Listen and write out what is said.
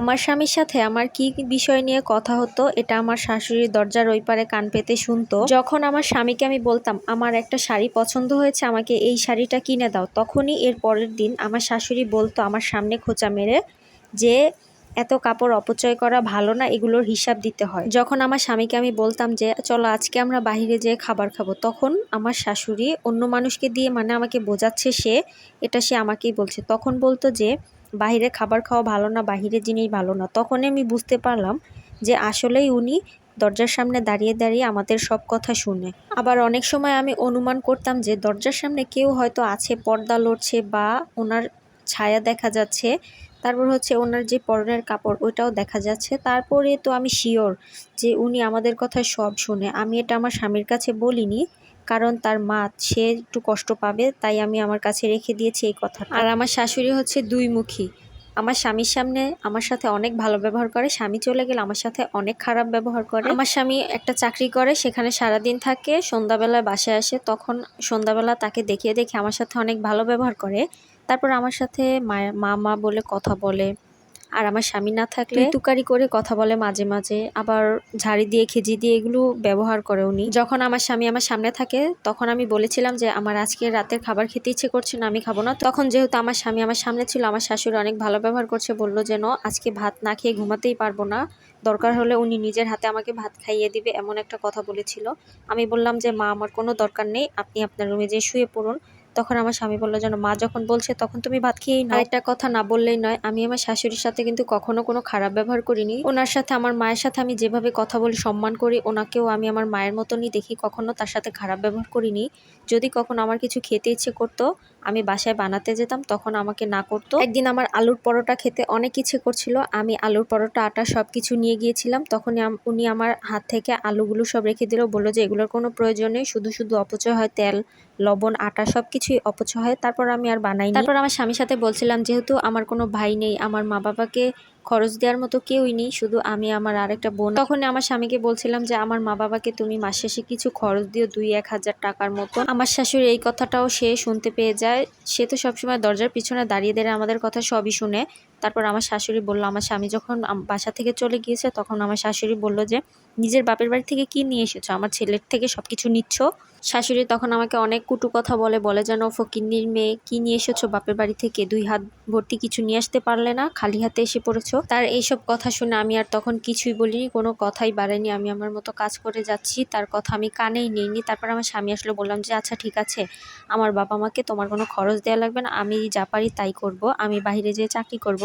আমার স্বামীর সাথে আমার কি বিষয় নিয়ে কথা হতো, এটা আমার শাশুড়ির দরজার ওই পারে কান পেতে শুনতো। যখন আমার স্বামীকে আমি বলতাম, আমার একটা শাড়ি পছন্দ হয়েছে, আমাকে এই শাড়িটা কিনে দাও। তখনই এর পরের দিন আমার শাশুড়ি বলতো আমার সামনে খোঁচা মেরে যে, এত কাপড় অপচয় করা ভালো না, এগুলোর হিসাব দিতে হয়। যখন আমার স্বামীকে আমি বলতাম যে, চলো আজকে আমরা বাইরে যেয়ে খাবার খাব। তখন আমার শাশুড়ি অন্য মানুষকে দিয়ে মানে আমাকে বোঝাচ্ছে সে, এটা সে আমাকেই বলছে। তখন বলতো যে বাইরে খাবার খাওয়া ভালো না, বাহিরে জিনিস ভালো না। তখনই আমি বুঝতে পারলাম যে আসলেই উনি দরজার সামনে দাঁড়িয়ে দাঁড়িয়ে আমাদের সব কথা শুনে। আবার অনেক সময় আমি অনুমান করতাম যে দরজার সামনে কেউ হয়তো আছে, পর্দা লড়ছে বা ওনার ছায়া দেখা যাচ্ছে। তারপর হচ্ছে ওনার যে পরনের কাপড়, ওইটাও দেখা যাচ্ছে। তারপরে তো আমি শিওর যে উনি আমাদের কথা সব শুনে। আমি এটা আমার স্বামীর কাছে বলিনি। কারণ তার মা সে একটু কষ্ট পাবে, তাই আমি আমার কাছে রেখে দিয়েছি এই কথা আর আমার শাশুড়ি হচ্ছে দুইমুখী। আমার স্বামীর সামনে আমার সাথে অনেক ভালো ব্যবহার করে, স্বামী চলে গেলে আমার সাথে অনেক খারাপ ব্যবহার করে। আমার স্বামী একটা চাকরি করে, সেখানে সারাদিন থাকে, সন্ধ্যাবেলায় বাসায় আসে, তখন সন্ধ্যাবেলা তাকে দেখিয়ে দেখে আমার সাথে অনেক ভালো ব্যবহার করে। তারপর আমার সাথে মা মা বলে কথা বলে। আর আমার স্বামী না থাকলে তুকারি করে কথা বলে মাঝে মাঝে, আবার ঝাড়ি দিয়ে খেজি দিয়ে এগুলো ব্যবহার করে উনি। যখন আমার স্বামী আমার সামনে থাকে, তখন আমি বলেছিলাম যে, আমার আজকে রাতের খাবার খেতে ইচ্ছে করছে না, আমি খাব না। তখন যেহেতু আমার স্বামী আমার সামনে ছিল, আমার শাশুড়ি অনেক ভালো ব্যবহার করছে, বলল যেন আজকে ভাত না খেয়ে ঘুমাতেই পারব না। দরকার হলে উনি নিজের হাতে আমাকে ভাত খাইয়ে দিবে, এমন একটা কথা বলেছিল। আমি বললাম যে, মা, আমার কোনো দরকার নেই। আপনি আপনার রুমে যেয়ে শুয়ে পড়ুন। তখন আমার স্বামী বলল যেন মা যখন বলছে তখন তুমি ভাত খেয়েই না একটা কথা না বললেই নয়, আমি আমার শাশুড়ির সাথে কিন্তু কখনো কোনো খারাপ ব্যবহার করিনি। ওনার সাথে, আমার মায়ের সাথে আমি যেভাবে কথা বলি, সম্মান করি, ওনাকেও আমি আমার মায়ের মতনই দেখি, কখনো তার সাথে খারাপ ব্যবহার করিনি। যদি কখনো আমার কিছু খেতে ইচ্ছে করতো, আমি বাসায় বানাতে যেতাম, তখন আমাকে না করতো। একদিন আমার আলুর পরোটা খেতে অনেক ইচ্ছে করছিল, আমি আলুর পরোটা, আটা সব কিছু নিয়ে গিয়েছিলাম, তখনই উনি আমার হাত থেকে আলুগুলো সব রেখে দিল, বলল যে এগুলোর কোনো প্রয়োজন নেই, শুধু শুধু অপচয় হয় তেল, লবণ, আটা সব কিছুই অপচয় হয়। তারপর আমি আর বানাই তারপর আমার স্বামীর সাথে বলছিলাম, যেহেতু আমার কোনো ভাই নেই, আমার মা বাবাকে খরচ দেওয়ার মতো কেউই নেই, শুধু আমি, আমার আরেকটা বোন। তখন আমার স্বামীকে বলছিলাম যে, আমার মা বাবাকে তুমি মাস শেষে কিছু খরচ দিও, দুই এক হাজার টাকার মতো। আমার শাশুড়ি এই কথাটাও সে শুনতে পেয়ে যায়। সে তো সবসময় দরজার পিছনে দাঁড়িয়ে দাঁড়িয়ে আমাদের কথা সবই শুনে। তারপর আমার শাশুড়ি বলল, আমার স্বামী যখন বাসা থেকে চলে গিয়েছে, তখন আমার শাশুড়ি বলল যে, নিজের বাপের বাড়ি থেকে কি নিয়ে এসেছ? আমার ছেলের থেকে সব কিছু নিচ্ছ? শাশুড়ি তখন আমাকে অনেক কুটু কথা বলে বলে যেন ফকিন্নির মেয়ে, কি নিয়ে এসেছ? বাপের বাড়ি থেকে দুই হাত ভর্তি কিছু নিয়ে আসতে পারলে না? খালি হাতে এসে পড়েছো? তার এইসব কথা শুনে আমি আর তখন কিছুই বলিনি, কোনো কথাই বাড়াইনি। আমি আমার মতো কাজ করে যাচ্ছি, তার কথা আমি কানেই নিইনি। তারপর আমার স্বামী আসলে, বললাম যে আচ্ছা ঠিক আছে, আমার বাবা মাকে তোমার কোনো খরচ দেওয়া লাগবে না, আমি যা পারি তাই করব, আমি বাইরে যেয়ে চাকরি করব।